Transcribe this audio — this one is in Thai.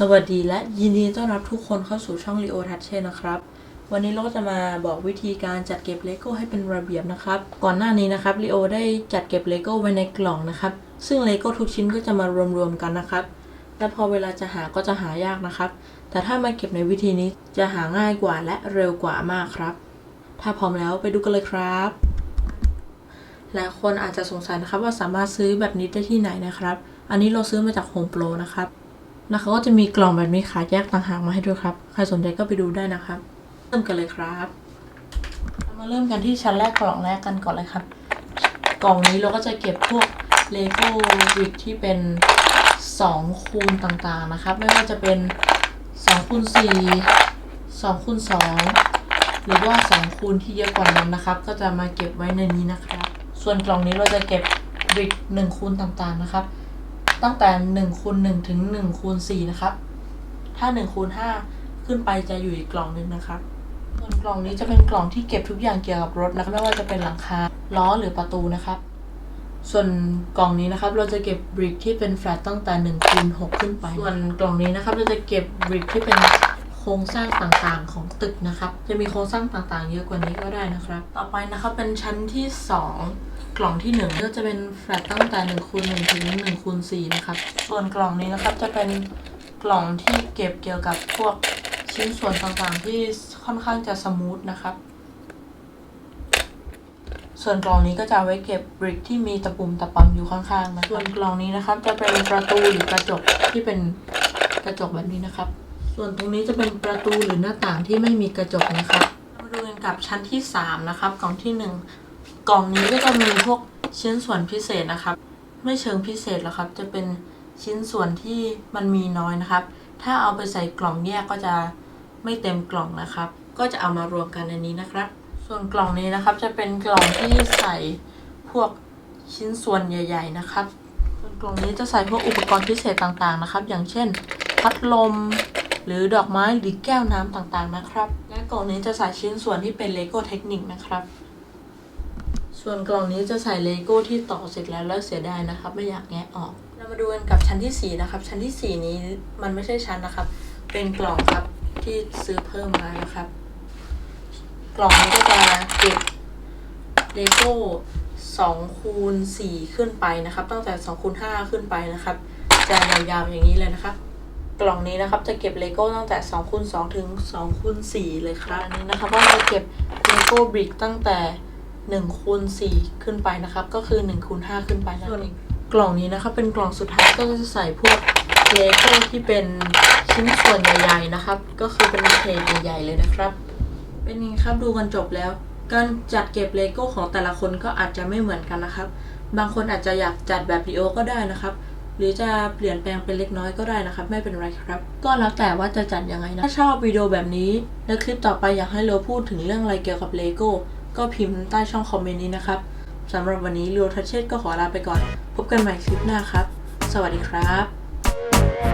สวัสดีและยินดีต้อนรับทุกคนเข้าสู่ช่อง Leo t o u c h นะครับ วันนี้เราก็จะมาบอกวิธีการจัดเก็บเลโก้ให้เป็นระเบียบนะครับ ก่อนหน้านี้นะครับ Leo ได้จัดเก็บเลโก้ไว้ในกล่องนะครับ ซึ่งเลโก้ทุกชิ้นก็จะมารวมๆกันนะครับ และพอเวลาจะหาก็จะหายากนะครับ แต่ถ้ามาเก็บในวิธีนี้จะหาง่ายกว่าและเร็วกว่ามากครับ ถ้าพร้อมแล้วไปดูกันเลยครับหลายคนอาจจะสงสัยนะครับว่าสามารถซื้อแบบนี้ได้ที่ไหนนะครับ อันนี้เราซื้อมาจาก Home Pro นะครับ แล้วเขาก็จะมีกล่องแบบนี้ขายแยกต่างหากมาให้ด้วยครับ ใครสนใจก็ไปดูได้นะครับ เริ่มกันเลยครับมาเริ่มกันที่ชั้นแรกกล่องแรกกันก่อนเลยครับ กล่องนี้เราก็จะเก็บพวกเลโก้วิกที่เป็น2คูณต่างๆนะครับ ไม่ว่าจะเป็น2คูณ4 2คูณ2หรือว่า2คูณที่เยอะกว่านั้นนะครับ ก็จะมาเก็บไว้ในนี้นะครับ ส่วนกล่องนี้เราจะเก็บวิก1คูณต่างๆนะครับ ตั้งแต่1คูณ1ถึง1คูณ4นะครับ ถ้า1คูณ5ขึ้นไปจะอยู่อีกกล่องนึงนะครับส่วนกล่องนี้จะเป็นกล่องที่เก็บทุกอย่างเกี่ยวกับรถนะคะไม่ว่าจะเป็นหลังคาล้อหรือประตูนะครับ ส่วนกล่องนี้นะครับ เราจะเก็บบริกที่เป็นแฟลตตั้งแต่1คูณ6ขึ้นไป ส่วนกล่องนี้นะครับ เราจะเก็บบริกที่เป็น ครงสร้างต่างๆของตึกนะครับ จะมีโครงสร้างต่างๆ เยอะกว่านี้ก็ได้นะครับ ต่อไปนะครับเป็นชั้นที่สองกล่องที่1ก็จะเป็นแฟลตตั้งแต่1คูณ1ถึง1คูณ4นะครับ ส่วนกล่องนี้นะครับจะเป็นกล่องที่เก็บเกี่ยวกับพวกชิ้นส่วนต่างๆ ที่ค่อนข้างจะสมูทนะครับ ส่วนกล่องนี้ก็จะไว้เก็บบริกที่มีตะปุ่มตะปำอยู่ข้างๆนะส่วนกล่องนี้นะครับจะเป็นประตูหรือกระจกที่เป็นกระจกแบบนี้นะครับ ส่วนตรงนี้จะเป็นประตูหรือหน้าต่างที่ไม่มีกระจกนะครับมาดูกันกับชั้นที่สามนะครับ กล่องที่หนึ่งกล่องนี้ก็จะมีพวกชิ้นส่วนพิเศษนะครับ ไม่เชิงพิเศษหรอกครับ จะเป็นชิ้นส่วนที่มันมีน้อยนะครับ ถ้าเอาไปใส่กล่องแยกก็จะไม่เต็มกล่องนะครับ ก็จะเอามารวมกันในนี้นะครับ ส่วนกล่องนี้นะครับจะเป็นกล่องที่ใส่พวกชิ้นส่วนใหญ่ ๆ นะครับส่วนกล่องนี้จะใส่พวกอุปกรณ์พิเศษต่างๆนะครับ อย่างเช่น พัดลม หรือดอกไม้หรือแก้วน้ำต่างๆนะครับ และกล่องนี้จะใส่ชิ้นส่วนที่เป็นเลโก้เทคนิคนะครับ ส่วนกล่องนี้จะใส่เลโก้ที่ต่อเสร็จแล้วแล้วเสียดายนะครับ ไม่อยากแงะออก เรามาดูกันกับชั้นที่ 4 นะครับ ชั้นที่ 4 นี้มันไม่ใช่ชั้นนะครับ เป็นกล่องครับที่ซื้อเพิ่มมานะครับ กล่องนี้ก็จะเก็บเลโก้2คูณ4ขึ้นไปนะครับ ตั้งแต่2คูณ5ขึ้นไปนะครับจะยาวๆอย่างนี้เลยนะครับ กล่องนี้นะครับจะเก็บเลโก้ตั้งแต่2คูณ2ถึง2คูณ4เลยครับอันนี้นะครับว่าจะเก็บเลโก้บริกตั้งแต่1คูณ4ขึ้นไปนะครับ ก็คือ1คูณ5ขึ้นไปนั่นเองกล่องนี้นะครับเป็นกล่องสุดท้ายก็จะใส่พวกเลโก้ที่เป็นชิ้นส่วนใหญ่ๆนะครับ ก็คือเป็นเพลทใหญ่ๆเลยนะครับ เป็นไงครับดูกันจบแล้ว การจัดเก็บเลโก้ของแต่ละคนก็อาจจะไม่เหมือนกันนะครับ บางคนอาจจะอยากจัดแบบลีโอก็ได้นะครับ หรือจะเปลี่ยนแปลงเป็นเล็กน้อยก็ได้นะครับไม่เป็นไรครับ ก็แล้วแต่ว่าจะจัดยังไงนะ ถ้าชอบวิดีโอแบบนี้ และคลิปต่อไปอยากให้เราพูดถึงเรื่องอะไรเกี่ยวกับเลโก้ก็พิมพ์ใต้ช่องคอมเมนต์นี้นะครับสำหรับวันนี้เรียวทัชเชตก็ขอลาไปก่อน พบกันใหม่คลิปหน้าครับ สวัสดีครับ